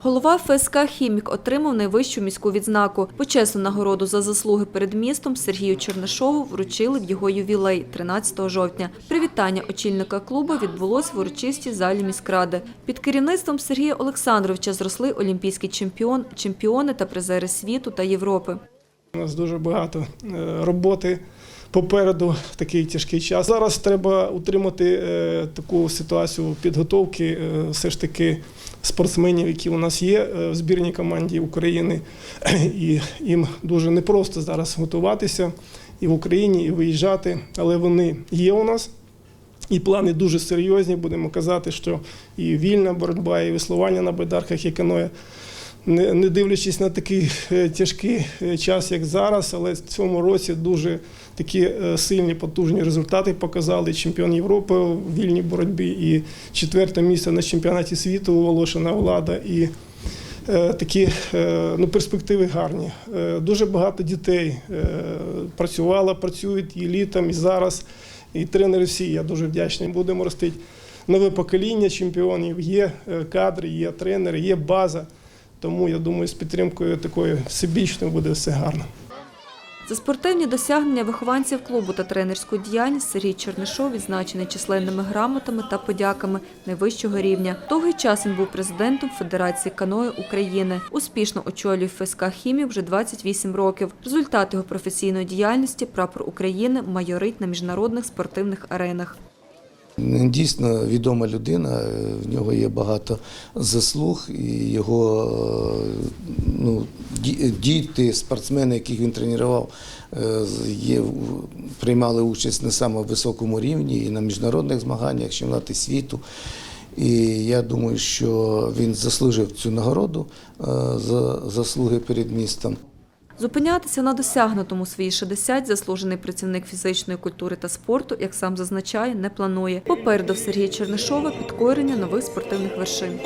Голова ФСК «Хімік» отримав найвищу міську відзнаку. Почесну нагороду за заслуги перед містом Сергію Чернишову вручили в його ювілей 13 жовтня. Привітання очільника клубу відбулось в урочистій залі міськради. Під керівництвом Сергія Олександровича зросли олімпійський чемпіон, чемпіони та призери світу та Європи. У нас дуже багато е, роботи попереду такий тяжкий час. Зараз треба утримати е, таку ситуацію підготовки е, все ж таки спортсменів, які у нас є е, в збірній команді України. І їм дуже непросто зараз готуватися і в Україні, і виїжджати, але вони є у нас. І плани дуже серйозні. Будемо казати, що і вільна боротьба, і веслування на байдарках, і каноє не, не дивлячись на такий е, тяжкий е, час, як зараз, але в цьому році дуже такі е, сильні, потужні результати показали. Чемпіон Європи у вільній боротьбі і четверте місце на чемпіонаті світу Волошина Влада. І такі ну, перспективи гарні. Дуже багато дітей працювало, працюють і літом, і зараз. І тренери всі, я дуже вдячний. Будемо ростити нове покоління чемпіонів. Є кадри, є тренери, є база. Тому я думаю, з підтримкою такою всебічною буде все гарно. За спортивні досягнення вихованців клубу та тренерську діяльність Сергій Чернишов відзначений численними грамотами та подяками найвищого рівня. Довгий час він був президентом Федерації каною України. Успішно очолює ФСК «Хімік» вже 28 років. Результат його професійної діяльності прапор України майорить на міжнародних спортивних аренах. Дійсно відома людина, в нього є багато заслуг, і його е, ну, діти, спортсмени, яких він тренував, е, є, приймали участь на самому високому рівні і на міжнародних змаганнях, чемпіонаті світу. І я думаю, що він заслужив цю нагороду е, за заслуги перед містом. Зупинятися на досягнутому свої 60 заслужений працівник фізичної культури та спорту, як сам зазначає, не планує. Попереду Сергія Чернишова підкорення нових спортивних вершин.